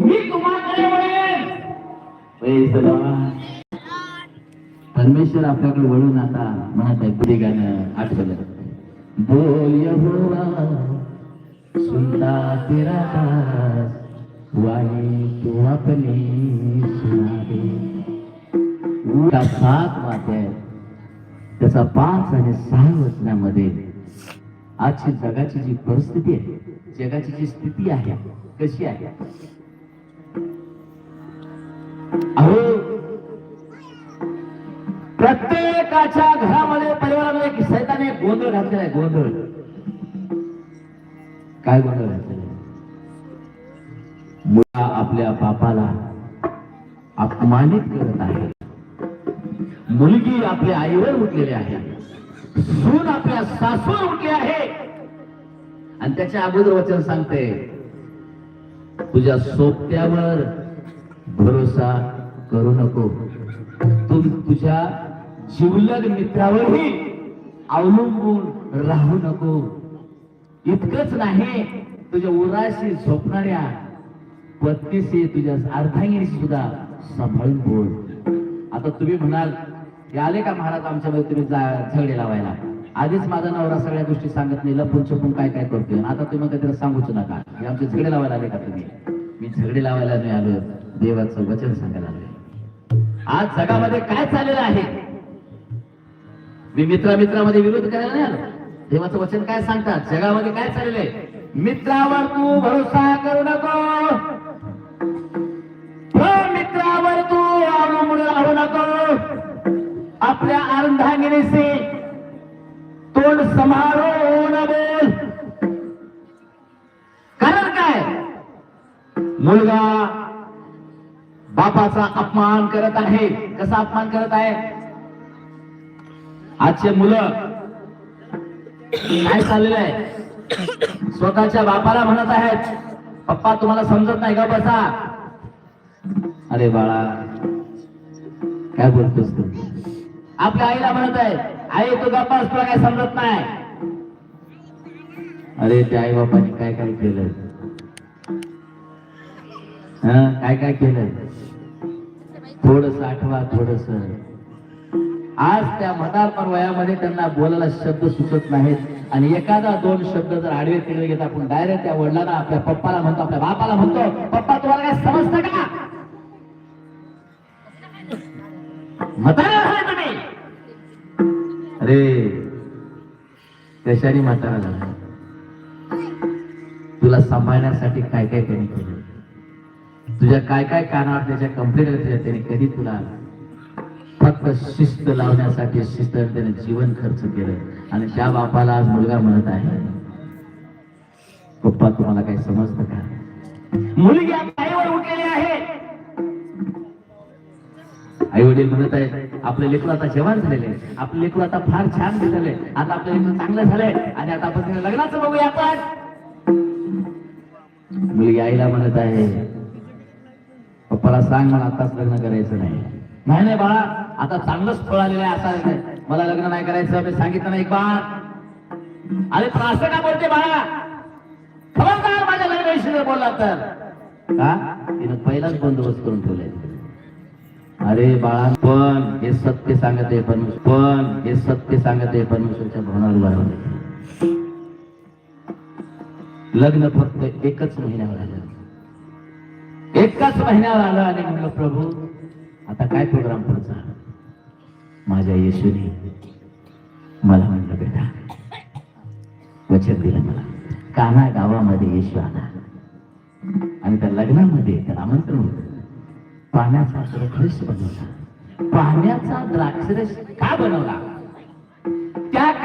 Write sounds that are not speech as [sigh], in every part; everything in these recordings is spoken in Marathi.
मी तुम्हाकडे वळेन. पैसे परमेश्वर आपल्याकडे वळून आता म्हणत आहे पुढे गाणं आठवलं. बोल यहोवा सुनता तेरा दास वाणी तू अपनी सुनावे दे सात वाटे आहेत त्याचा पाच आणि सहा वचनामध्ये आजची जगाची जी परिस्थिती आहे जगाची जी स्थिती आहे कशी आहे? अहो प्रत्येकाच्या घरामध्ये परिवारामध्ये एक सैताने गोंधळ घातलेला आहे गोंधळ. काय गोंधळ घातलेला मुला आपल्या बापाला अपमानित करत आहे. मुलगी आपल्या आईवर उठलेली आहे. सून आपल्या सासूवर उठली आहे. आणि त्याच्या अगोदर वचन सांगते तुझ्या सोबत्यावर भरोसा करू नको. तू तुझ्या जिवलग मित्रावरही अवलंबून राहू नको. इतकंच नाही तुझ्या उराशी झोपणाऱ्या पत्नीशी तुझ्या अर्धांगिनीशी सुद्धा सांभाळून बोल. आता तुम्ही म्हणाल हे आले का महाराज आमच्यामध्ये तुम्ही जा- झगडे लावायला? आधीच माझा नवरा सगळ्या गोष्टी सांगत नाही लपून छपून काय काय करतोय. आता तुम्ही कधी सांगूच नका. हे आमचे झगडे लावायला आले का तुम्ही? मी झगडे लावायला नाही आलो देवाचं वचन सांगायला लागले आज जगामध्ये काय चाललेलं आहे? मी मित्रा मित्रामध्ये विरोध करायला नाही आलो. देवाचं वचन काय सांगतात? जगामध्ये काय चाललंय मित्रावर तू भरोसा करू नको. हो, मित्रावर तू अवलंबून राहू नको. आपल्या अर्धांगिनीशी तोंड समारोह बोल कारण काय? मुलगा बापाचा अपमान करत आहे. कसा अपमान करत आहे? आजचे मुलं काय चाललेलं आहे? स्वतःच्या बापाला म्हणत आहेत. पप्पा तुम्हाला समजत नाही का बसा? अरे बाळा काय बोलतोस तू? आपल्या आईला म्हणत आहे आई तू गप्पा तुला काय समजत नाही? अरे त्या आई बापाने काय काय केलं काय काय केलं थोडस आठवा थोडस. आज त्या म्हातारपण वयामध्ये त्यांना बोलायला शब्द सुचत नाहीत. आणि एखादा दोन शब्द जर आडवे तिकडे घेत आपण डायरेक्ट त्या वडिलांना आपल्या पप्पाला म्हणतो आपल्या बापाला म्हणतो पप्पा तुम्हाला काय समजतं का? म्हातारा तुम्ही अरे कशाने म्हातारा झाला तुला सांभाळण्यासाठी काय काय त्यांनी केलं? तुझ्या काय काय कानावर त्याच्या कंप्लेंट त्याच्या त्याने कधी तुला फक्त शिस्त लावण्यासाठी शिस्त त्याने जीवन खर्च केलं? आणि त्या बापाला आज मुलगा म्हणत आहे. पप्पा तुम्हाला काही समजतं का? मुलगी आईवर उठलेली आहे. आई वडील म्हणत आहेत आपले लेकरू आता जवान झालेले आपले लेकरू आता फार छान दिसले आता आपले लेकरू चांगलं झालंय. आणि आता आपण लग्नाचं बघूया आपण. मुलगी आईला म्हणत आहे पप्पाला सांग मला आताच लग्न करायचं नाही. नाही नाही बाळा आता चांगलंच फळ आलेलं आहे असा मला लग्न नाही करायचं मी सांगितलं नाही एक बाळ अरे पण असं का बोलते बाळा. खबरदार माझ्या लग्नाविषयी बोलला तर. का? तिनं पहिलाच बंदोबस्त करून ठेवलाय. अरे बाळा पण हे सत्य सांगत आहे परमेश्वर. पण हे सत्य सांगत आहे परमेश्वरच्या भवनावर बरोबर लग्न फक्त एकच महिन्यावर आलं एकाच महिन्यावर आलं आणि म्हणलं प्रभू आता काय प्रोग्राम पुढचा? माझ्या येशूने मला म्हणलं बेटा वचन दिलं मला. काना गावामध्ये येशू आला. आणि त्या लग्नामध्ये त्याला आमंत्रण होत. पाण्याचा द्राक्षरस बनवला. पाण्याचा द्राक्षरस का बनवला?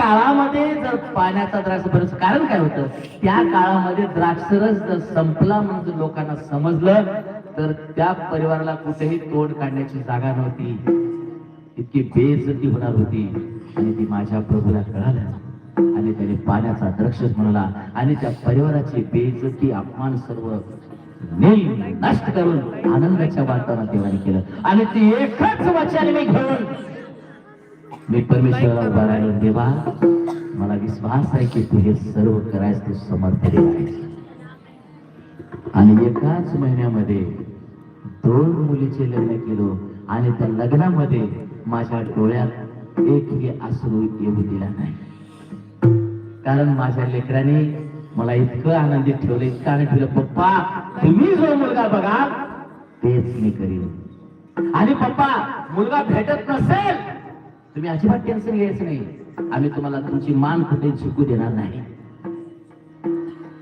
काळामध्ये जर पाण्याचा द्राक्ष कारण काय होतं? त्या काळामध्ये द्राक्षरस जर संपला म्हणून जर लोकांना समजलं तर त्या परिवाराला कुठेही तोड काढण्याची जागा नव्हती. इतकी बेइज्जती होणार होती. आणि ती माझ्या प्रभूला कळालं. आणि त्याने पाण्याचा द्रक्षस म्हणला आणि त्या परिवाराची बेइज्जती अपमान सर्व नष्ट करून आनंदाच्या वातावरणात देवाने केलं. आणि ती एकच वचन मी घेऊन मी परमेश्वराला उभा राहिलो देवा मला विश्वास आहे की तू हे सर्व करायस तू समर्थ आहेस. आणि एकाच महिन्यामध्ये दोन मुलीचे लग्न केलो आणि त्या लग्नामध्ये माझ्या डोळ्यात एकही अश्रू येऊ दिला नाही. कारण माझ्या लेकराने मला इतकं आनंदित ठेवलं इतकं आनंद ठेवलं पप्पा तुम्ही जो मुलगा बघाल तेच मी करीन. आणि पप्पा मुलगा भेटत नसेल तुम्ही अजिबात टेन्शन घ्यायचं नाही. आम्ही तुम्हाला तुमची मान कुठे झुकू देणार नाही.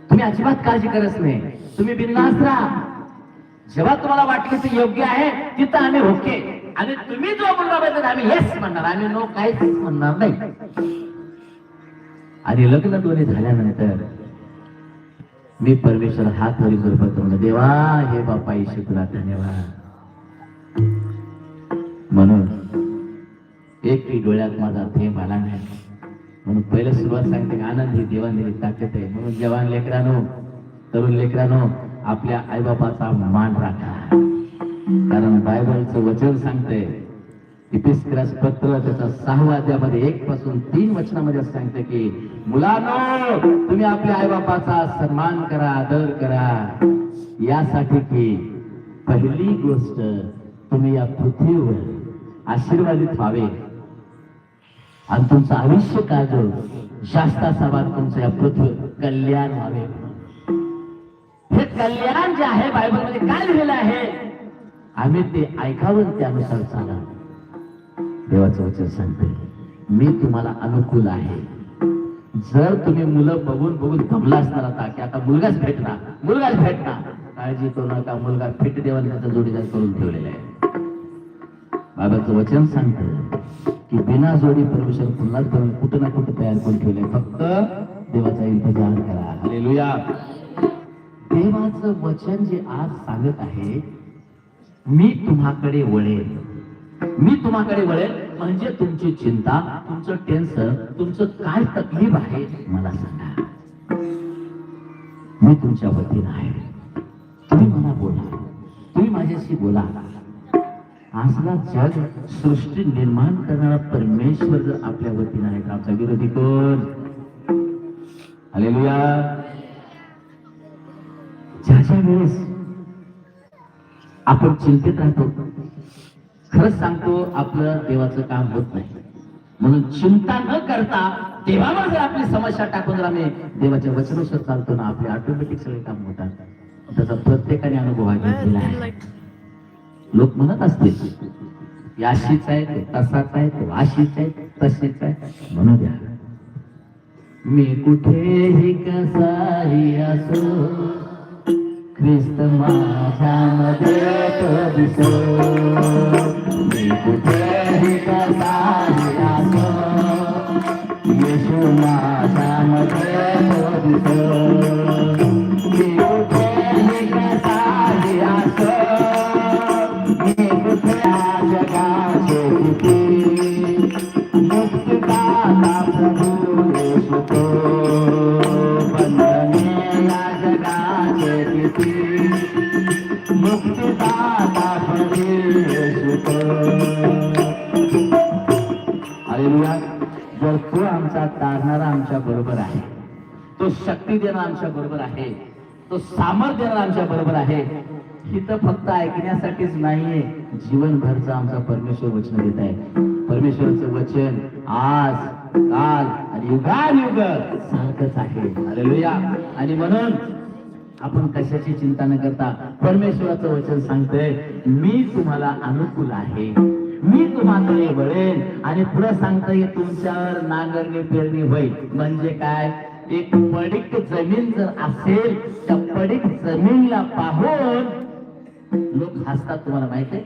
तुम्ही अजिबात काळजी करत नाही. तुम्ही बिंदास राहा. जेव्हा तुम्हाला वाटलं ते योग्य आहे तिथं आम्ही ओके आणि तुम्ही जो मुलगा पाहिजे आम्ही येस म्हणणार. आम्ही नो काहीच म्हणणार नाही. आणि लग्न दोन्ही झाल्यानंतर मी परमेश्वर हात वरी करत म्हणलं देवा हे बापा ईश्वर तुला धन्यवाद. म्हणून एकही डोळ्यात माझा थेंब आला नाही. म्हणून पहिलं सुरुवात सांगते की आनंद ही देवान दिली ताकद आहे. म्हणून जवान लेकरानो तरुण लेकरानो आपल्या आईबापाचा मान राखा. कारण बायबलचं वचन सांगते इपिस्क्रस पत्र त्याचा सहावा अध्यामध्ये एक पासून तीन वचनामध्ये सांगते की मुलांनो तुम्ही आपल्या आईबापाचा सन्मान करा आदर करा. यासाठी की पहिली गोष्ट तुम्ही या पृथ्वीवर आशीर्वादित व्हावे. आणि तुमचं आयुष्य काय जो सभात तुमचं या पृथ्वी कल्याण व्हावे. हे कल्याण जे आहे बायबलमध्ये काय लिहिलेलं आहे? आम्ही ते ऐकावं त्यानुसार चाला देवाचं वचन सांगते. मी तुम्हाला अनुकूल आहे. जर तुम्ही मुलं बघून बघून दमला असणार आता की आता मुलगाच भेटणार मुलगाच भेटणार काळजी करू नका मुलगा फिट देवाने त्याचा जोडीदार करून ठेवलेला आहे. बाबाचं वचन सांगतं. की बिना जोडी परमेश्वर पुन्हा करून कुठं ना कुठं तयार करून ठेवलंय फक्त देवाचा इंतजार करा. हालेलुया. देवाचं वचन जे आज सांगत आहे मी तुम्हाकडे वळेल मी तुम्हाकडे वळेल म्हणजे तुमची चिंता तुमचं टेन्शन तुमचं काय तकलीफ आहे मला सांगा. मी तुमच्या वतीनं आहे. तुम्ही मला बोला. तुम्ही माझ्याशी बोला. आजला जग सृष्टी निर्माण करणारा परमेश्वर जर आपल्या वतीनं आहे तर आमचा विरोधी कोण? हालेलुया ज्या ज्या वेळेस आपण चिंतेत राहतो खरंच सांगतो आपलं देवाचं काम होत नाही. म्हणून चिंता न करता देवावर जर आपली समस्या टाकून जर आम्ही देवाच्या वचनानुसार चालतो ना आपले ऑटोमॅटिक सगळे काम होतात. त्याचा प्रत्येकाने अनुभव घेतलेला आहे. लोक म्हणत असतील याशीच आहे ते तसाच आहे तो अशीच आहे तशीच आहे म्हणू द्या. मी कुठेही कसाही असो ख्रिस्त माझ्यामध्ये तो दिसो. तो आमचा तारणारा आमच्या बरोबर आहे. तो शक्ती देणारा आमच्या बरोबर आहे. तो सामर्थ्य देणारा आमच्या बरोबर आहे. ही तर फक्त ऐकण्यासाठीच नाहीये. जीवनभरचा आमचा परमेश्वर वचन देत आहे. परमेश्वरचं वचन आज काल आणि युगान युग सारखंच आहे. हालेलुया आणि म्हणून आपण कशाची चिंता न करता परमेश्वराचं वचन सांगतोय मी तुम्हाला अनुकूल आहे. मी तुम्हाकडे वळेन आणि पुढे सांगता येईल तुमच्यावर नांगरणी पेरणी होईल. म्हणजे काय? एक पडीक जमीन जर असेल त्या पडीक जमीनला पाहून लोक हसतात तुम्हाला माहीत आहे?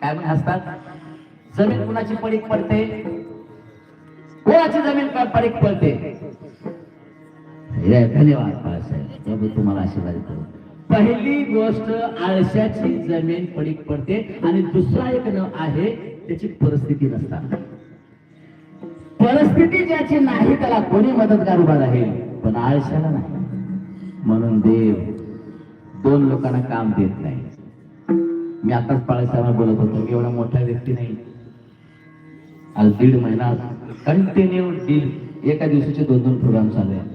काय म्हणून हसतात? जमीन कुणाची पडीक पडते? कोणाची जमीन काय पडीक पडते? धन्यवाद बाळासाहेब. तुम्हाला आशीर्वाद करू पहिली गोष्ट आळशाची जमीन पडीक पडते आणि दुसरा एक न आहे त्याची परिस्थिती नसतात परिस्थिती ज्याची नाही त्याला कोणी मदतगार उभा राहील? पण आळशाला नाही. म्हणून देव दोन लोकांना काम देत नाही. मी आताच बाळासाहेबांना बोलत होतो मी एवढा मोठा व्यक्ती नाही. आज दीड महिना कंटिन्यू दीड एका दिवसाचे दोन दोन प्रोग्राम चालू आहे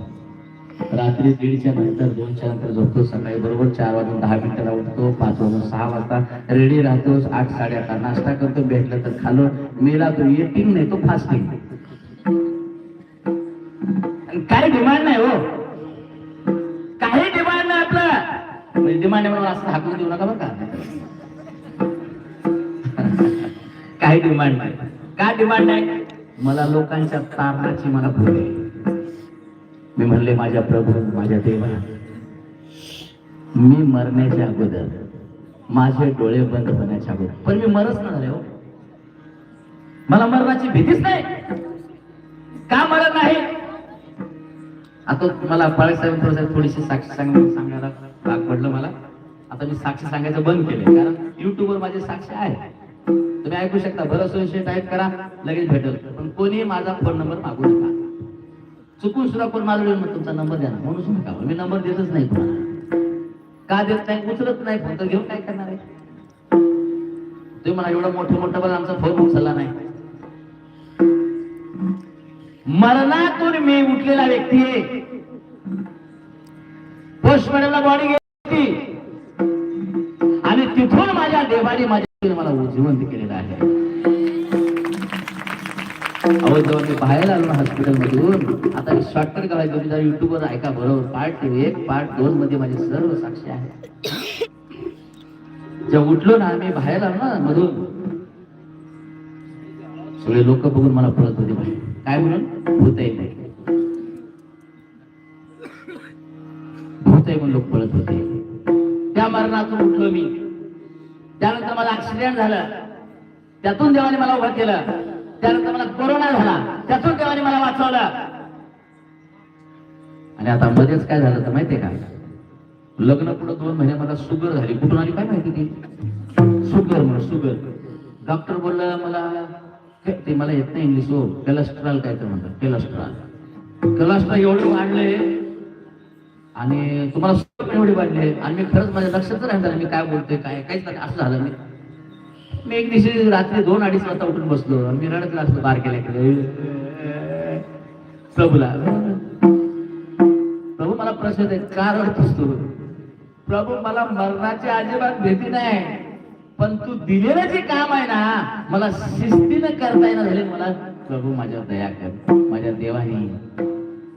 रात्री दीडच्या नंतर दोनच्या नंतर झोपतो सकाळी बरोबर चार वाजून दहा मिनिटाला उठतो पाच वाजून सहा वाजता रेडी राहतो आठ साडे आठ नाश्ता करतो भेटलं तर खालो मेला तो येटिंग नाही तो फास्टिंग काय डिमांड नाही हो? काही डिमांड नाही आपलं. म्हणजे डिमांड म्हणून असं हाकून देऊ नका बरं का. [laughs] काही डिमांड नाही. का डिमांड नाही? मला लोकांच्या तारणाची मला भूल आहे. मी म्हणले माझ्या प्रभू माझ्या देवा मी मरण्याच्या अगोदर माझे डोळे बंद होण्याच्या अगोदर पण मी मरच ना हो. मला मरणाची भीतीच नाही. का मरत नाही? आता मला बाळासाहेब थोडस थोडीशी साक्षी सांग सांगायला भाग पडलं मला. आता मी साक्षी सांगायचं बंद केलं कारण युट्यूबवर माझे साक्षी आहे तुम्ही ऐकू शकता बरं सोयीशी टाईप करा लगेच भेटेल. पण कोणी माझा फोन नंबर मागू नका चुकून सुद्धा कोण माझा वेळ तुमचा नंबर द्या ना. म्हणून का मी नंबर देतच नाही का देत नाही? उचलत नाही फोन तर घेऊन काय करणार आहे? तुम्ही म्हणा एवढं मोठं मोठं पण आमचा फोन उचलला नाही. मरणातून मी उठलेला व्यक्ती आहे. पोस्टमॅनला बॉडी गेली. आणि तिथून माझ्या देवाने माझ्या मला जिवंत केलेलं आहे. अहो जेव्हा मी बाहेर आलो ना आता शॉर्टकट करायचं तुम्ही जरा युट्यूबवर ऐका बरोबर पार्ट एक पार्ट दोन मध्ये माझे सर्व साक्षी आहे जेव्हा उठलो ना मी बाहेर आलो ना मधून सगळे लोक बघून मला पळत होते बाहेर. काय म्हणून? भूत आहे नाही भूत आहे म्हणून लोक पळत होते. त्या मरणातून उठलो मी. त्यानंतर मला ऍक्सिडेंट झालं. त्यातून देवाने मला उभं केलं. त्यानंतर मला कोरोना झाला त्यातून देवाने मला वाचवलं. आणि आता मध्येच काय झालं तर माहितीये का? लग्न पुढे दोन महिने मला सुगर झाली. कुठून आली काय माहिती ती? सुगर म्हणून सुगर डॉक्टर बोलला मला काय ते मला येत नाही इंग्लिश हो. कोलेस्ट्रॉल काय तर म्हणतात कोलेस्ट्रॉल कोलेस्ट्रॉल एवढे वाढले आणि तुम्हाला सुगर एवढे वाढले आणि मी खरंच माझ्या लक्षात राहिलं मी काय बोलतोय काय काहीच नाही. असं झालं मी. मी एक दिवशी रात्री दोन अडीच वाजता उठून बसलो मी रडत असलो बार केल्याकडे प्रभूला प्रभू मला प्रश्न आहे का रडतोस तू? प्रभू मला मरणाची अजिबात भीती नाही पण तू दिलेलं जे काम आहे ना मला शिस्तीनं करता येणार झाले मला प्रभू माझ्या दया कर माझ्या देवाने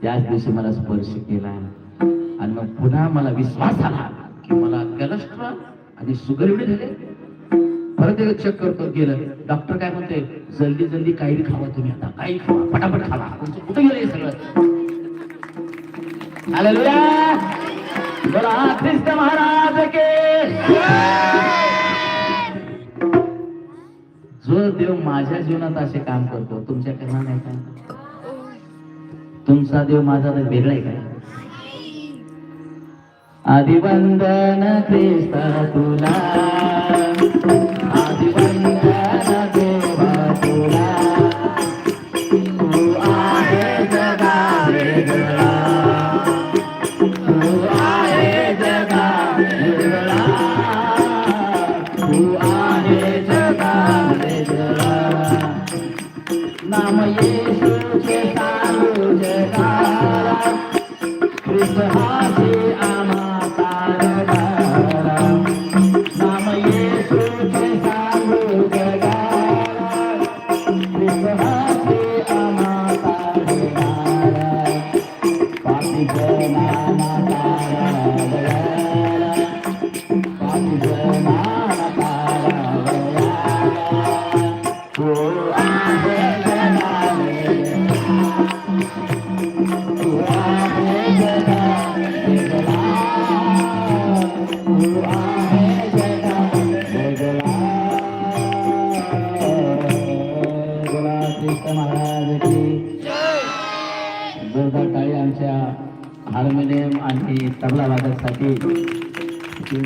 त्याच दिवशी मला स्पर्श केला आणि मग पुन्हा मला विश्वास आला की मला कलेस्ट्रॉल आणि शुगर एवढे झाले. परत एकदा चेक करतो गेलं डॉक्टर काय म्हणते जल्दी जल्दी काही खावा तुम्ही आता. काही खावा पटापट खावा. तुमचं कुठे गेलं हे सगळं? हालेलुया बोला ख्रिस्त महाराज के. जो देव माझ्या जीवनात असे काम करतो तुमच्या करणार नाही का? तुमचा देव माझा तर वेगळा आहे काय आदिवंदन ख्रिस्त तुला. हार्मोनियम आणि तबला वादकसाठी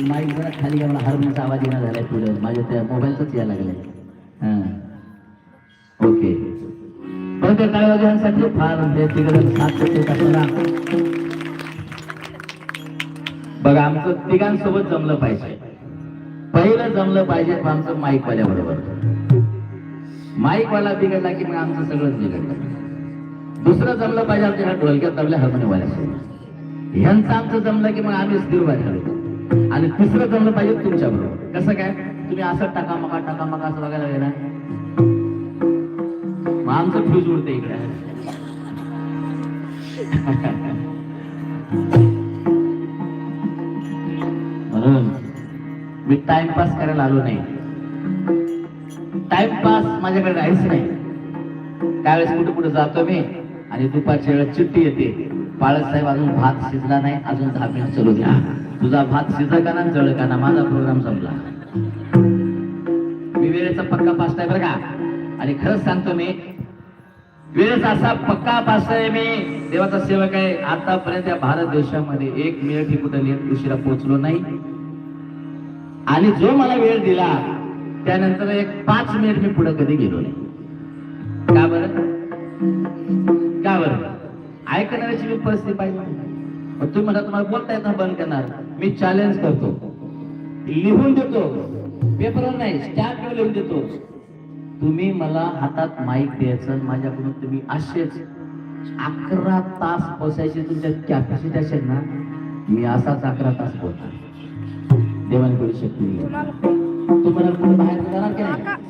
माईक जरा खाली घ्या मला हार्मोनियमचा आवाज येणार झालाय पुढे. माझ्या त्या मोबाईलचाच यायला लागलाय. हां. ओके. पण त्या टाळी वाजवण्यासाठी? फार व्यक्तिगत साथ आपल्याला बघा. आमचं तिघांसोबत जमलं पाहिजे. पहिलं जमलं पाहिजे आमचं माईक वाल्या माईक वाला बिघडला की मग आमचं सगळंच बिघडलं दुसरं जमलं पाहिजे आमच्या ढोलक्या तबल्या हार्मोनियम वाल्यासोबत ह्यांचं आमचं जमलं की मग आम्ही स्थिर झालो आणि तिसरं जमलं पाहिजे तुमच्या बरोबर. कसं काय? तुम्ही असं टाका मका टाका मका असं बघायला गेला मग आमचं फ्यूज उडते इकडे. म्हणून मी टाइमपास करायला आलो नाही. टाइमपास माझ्याकडे राहायचं नाही. त्यावेळेस कुठे कुठे जातो मी आणि दुपारच्या वेळेला चिठ्ठी येते. बाळत अजून भात शिजला नाही अजून दहा मिनिट चालू द्या. तुझा भात शिजला का ना जळ का ना माझा प्रोग्राम संपला. मी वेळेचा पक्का पास आहे बरं का? आणि खरंच सांगतो मी वेळेचा असा पक्का पास आहे मी देवाचा सेवक आहे. आतापर्यंत या भारत देशामध्ये एक मिनिट ही कुठं लेट उशिरा पोहोचलो नाही. आणि जो मला वेळ दिला त्यानंतर एक पाच मिनिट मी पुढे कधी गेलो नाही. ऐकणाऱ्याची मी परिस्थिती पाहिजे मग तुम्ही म्हणा तुम्हाला बोलता येत ना बंद करणार. मी चॅलेंज करतो. लिहून देतो. पेपरवर नाही स्टॅम्प लिहून देतो. तुम्ही मला हातात माईक द्यायचं माझ्याकडून तुम्ही असेच अकरा तास बसायचे तुमच्या कॅपॅसिटी असेल ना मी असाच अकरा तास बोलतो देवाने करू शकते तुम्हाला कुठे बाहेर जाणार की नाही?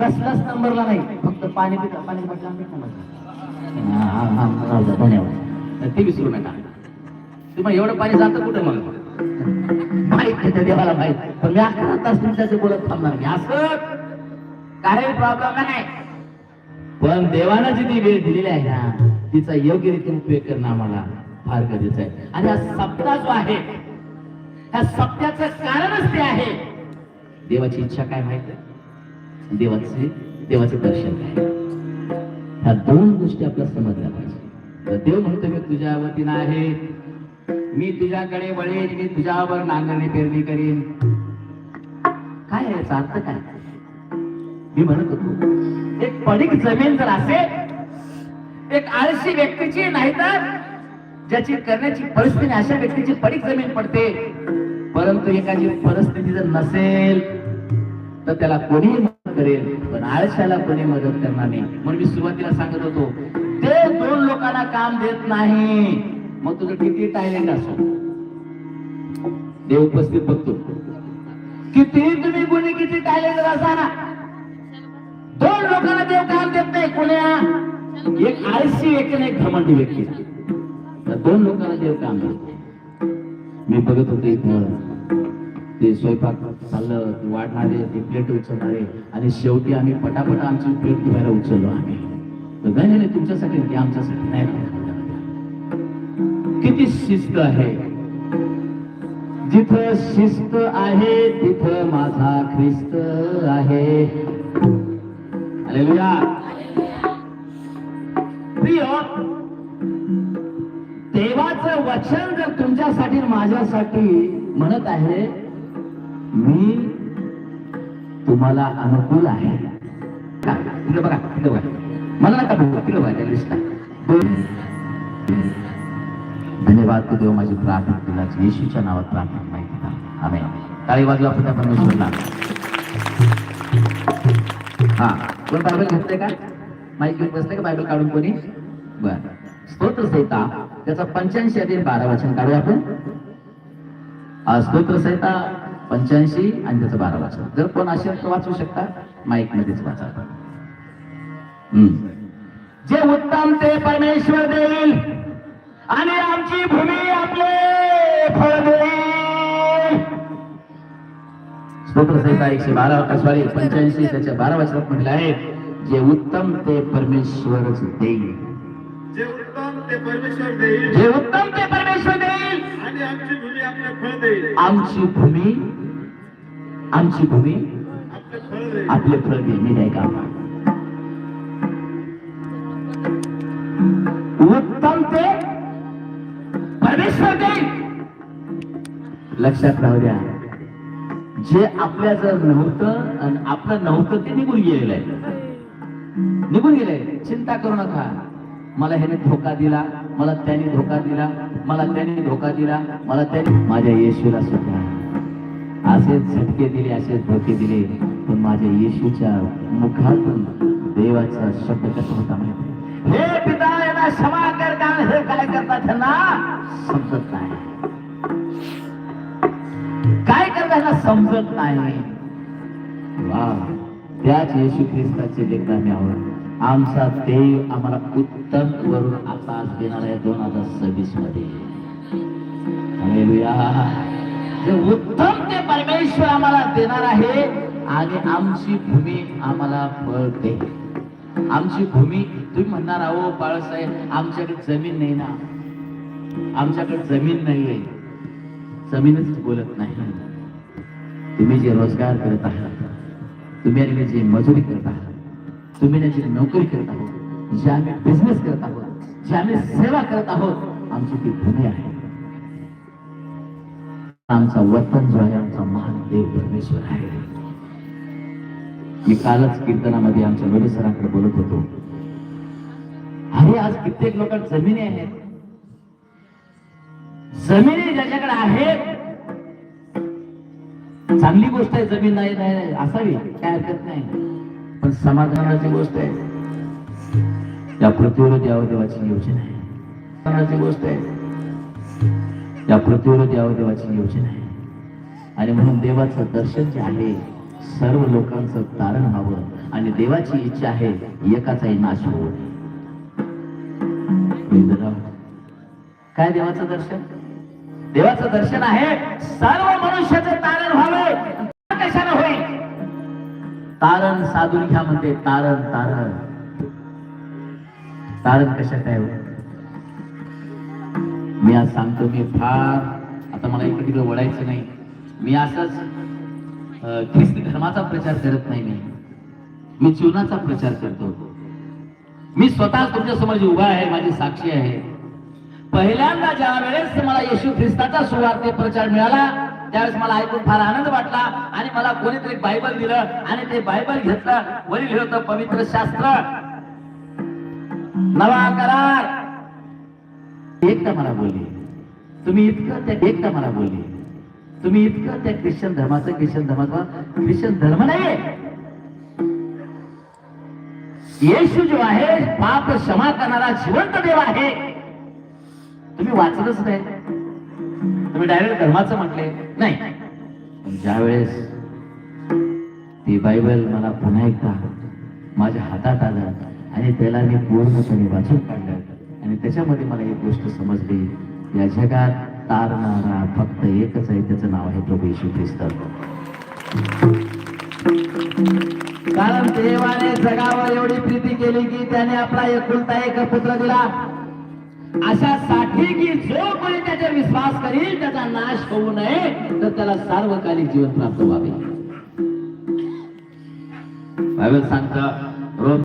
कसलाच नंबरला नाही. फक्त पाणी पिता पाणी म्हटलं आम्ही धन्यवाद ते विसरू नका तुम्हाला एवढं पाणी जातं कुठं मग माहीत आहे त्या देवाला माहीत पण मी अकरा तास तुमच्याशी बोलत थांबणार मी असं काही प्रॉब्लेम नाही पण देवानं जी ती वेळ दिलेली आहे ना तिचा योग्य रीतीने उपयोग करणं आम्हाला फार गरजेचं आहे आणि हा सप्ताह जो आहे ह्या सप्त्याचं कारणच ते आहे देवाची इच्छा काय माहीत आहे देवाचे देवाचे दर्शन काय ह्या दोन गोष्टी आपल्याला समजल्या पाहिजे. तर देव म्हणतो मी तुझ्या वतीनं आहे. मी तुझ्याकडे वळेन. मी तुझ्यावर नांगरणी पेरणी करीन. काय आहे याचा अर्थ काय? मी म्हणत होतो एक पडीक जमीन जर असेल एक आळशी व्यक्तीची नाही तर ज्याची करण्याची परिस्थिती अशा व्यक्तीची पडीक जमीन पडते. परंतु एकाची परिस्थिती जर नसेल तर त्याला कोणीही करेल. पण आळशाला कोणी मदत करणार नाही. म्हणून मी सुरुवातीला सांगत होतो ते दोन लोकांना काम देत नाही. मग तुझं किती टॅलेंट असो? देव उपस्थित बघतो. किती तुम्ही कोणी किती टॅलेंट असा ना दोन लोकांना देव काम देत नाही कोण्या? एक आळशी व्यक्ती नाही एक घमंडी व्यक्ती. दोन लोकांना देव काम देत. मी बघत होते इथं ते स्वयंपाक चाललं ते वाढणारे ते प्लेट उचलणारे. आणि शेवटी आम्ही पटापट आमची प्लेट धुवायला उचललो आम्ही. नाही नाही तुमच्यासाठी नाही, आमच्यासाठी नाही किती शिस्त आहे. जिथं शिस्त आहे तिथं माझा ख्रिस्त आहे. प्रिय देवाचं वचन जर तुमच्यासाठी माझ्यासाठी म्हणत आहे मी तुम्हाला अनुकूल आहे. बघा बघा. मला नका बघू तिकडे बघा त्या लिस्ट धन्यवाद तू देव माझी प्रार्थना तुला येशूच्या नावात प्रार्थना माहिती आम्ही काळी वाजवा आपण त्या परमेश्वरला. हा कोण बायबल घेतलंय का? माहिती घेऊन बसले का बायबल काढून कोणी? बर. स्तोत्र संहिता त्याचा पंच्याऐंशी अधिक बारा वचन काढूया आपण. स्तोत्र संहिता पंच्याऐंशी आणि त्याचं बारा वचन जर कोण असेल तर वाचू शकता माईक मध्येच वाचा. जे उत्तम ते परमेश्वर देईल. आणि आमची भूमी आपले फळ देईल. स्तोत्र संहिता एकशे बारा सॉरी पंच्याऐंशी त्याच्या बारा वचनात म्हटलं आहे जे उत्तम ते परमेश्वरच देईल. जे उत्तम ते परमेश्वर देईल. जे उत्तम ते परमेश्वर देईल. आणि आमची भूमी आपले फळ देईल. आमची भूमी आमची भूमी आपले फळ देईल मी नाही का? उत्तम ते परमेश्वर देईल लक्षात राहू द्या. जे आपल्या जर नव्हतं आणि आपलं नव्हतं ते निघून गेलेलं आहे. निघून गेलंय चिंता करू नका. मला ह्याने धोका दिला मला त्याने धोका दिला मला त्याने धोका दिला मला त्याने माझ्या येशूला सुद्धा. असेच झटके दिले असेच धोके दिले. पण माझ्या येशूच्या मुखातून देवाचा शब्द कसा होता माहिती हे पिता यांना क्षमा कर हे काय करतात त्यांना समजत नाही. काय करताना समजत नाही. वा त्याच येशू ख्रिस्ताचे लेखा मी आवड आमचा देव आम्हाला उत्तम वरून आकाश देणार आहे दोन हजार सव्वीसमध्ये जे उत्तम ते परमेश्वर आम्हाला देणार आहे आणि आमची भूमी आम्हाला फळ दे. आमची भूमी तुम्ही म्हणणार अहो बाळासाहेब आमच्याकडे जमीन नाही ना. आमच्याकडे जमीन नाहीये. जमीनच बोलत नाही. तुम्ही जे रोजगार करत आहात तुम्ही आणि जे मजुरी करत आहात तुम्ही त्याची नोकरी करत आहोत जे आम्ही बिझनेस करत आहोत जे आम्ही सेवा करत आहोत आमची ती भूमी आहे. आमचा वतन जो आहे आमचा महान देव परमेश्वर आहे. मी कालच कीर्तनामध्ये आमच्या लोणी सरांकडे बोलत होतो. अरे आज कित्येक लोकांना जमिनी आहेत. जमिनी ज्याच्याकडे आहेत. चांगली गोष्ट आहे जमीन नाही नाही नाही, असावी काय हरकत नाही. पण समाधानाची गोष्ट आहे. या पृथ्वीवर द्यावं देवाची योजना आहे. समाधानाची गोष्ट आहे. या पृथ्वीवर द्यावं देवाची योजना आहे. आणि म्हणून देवाचं दर्शन जे आहे सर्व लोकांचं तारण व्हावं. आणि देवाची इच्छा आहे एकाचाही नाश होऊ काय देवाचं दर्शन? देवाचं दर्शन आहे सर्व मनुष्याचं तारण व्हावे. कशाला होईल? तारण साधून घ्या म्हणते तारण तारण. तारण कशा काय होईल मी आज सांगतो मी फार आता मला इकडे तिकडे वळायचं नाही. मी असंच ख्रिस्ती धर्माचा प्रचार करत नाही मी. मी जीवनाचा प्रचार करतो. मी स्वतः तुमच्यासमोर जी उभा आहे माझी साक्षी आहे. पहिल्यांदा ज्या वेळेस मला येशू ख्रिस्ताचा सुवार्थ प्रचार मिळाला त्यावेळेस मला ऐकून फार आनंद वाटला आणि मला कोणीतरी बायबल दिलं आणि ते बायबल घेतलं. वरील लिहिलं होतं पवित्र शास्त्र. नवा करार. एकदा मला बोलली. तुम्ही इतकं त्या एकदा मला बोलली. तुम्ही इतकं त्या ख्रिश्चन धर्माचं ख्रिश्चन धर्माचा ख्रिश्चन धर्म नाही येशू जो आहे पाप क्षमा करणारा जिवंत देव आहे. तुम्ही वाचलंच नाही. तुम्ही डायरेक्ट धर्माचं म्हटले. नाही. ज्यावेळेस ती बायबल मला पुन्हा एकदा माझ्या हातात आलं आणि त्याला मी पूर्णपणे वाचून काढलं. आणि त्याच्यामध्ये मला एक गोष्ट समजली. या जगात तारणारा फक्त एकच आहे त्याचं नाव आहे प्रभू येशू ख्रिस्त. कारण देवाने जगावर एवढी प्रीती केली की त्याने आपला एकुलता एक पुत्र दिला. अशा साठी की जो कोणी त्याच्यावर विश्वास करील त्याचा नाश होऊ नये तर त्याला सार्वकालिक जीवन प्राप्त व्हावे. बायबल सांगतं रोम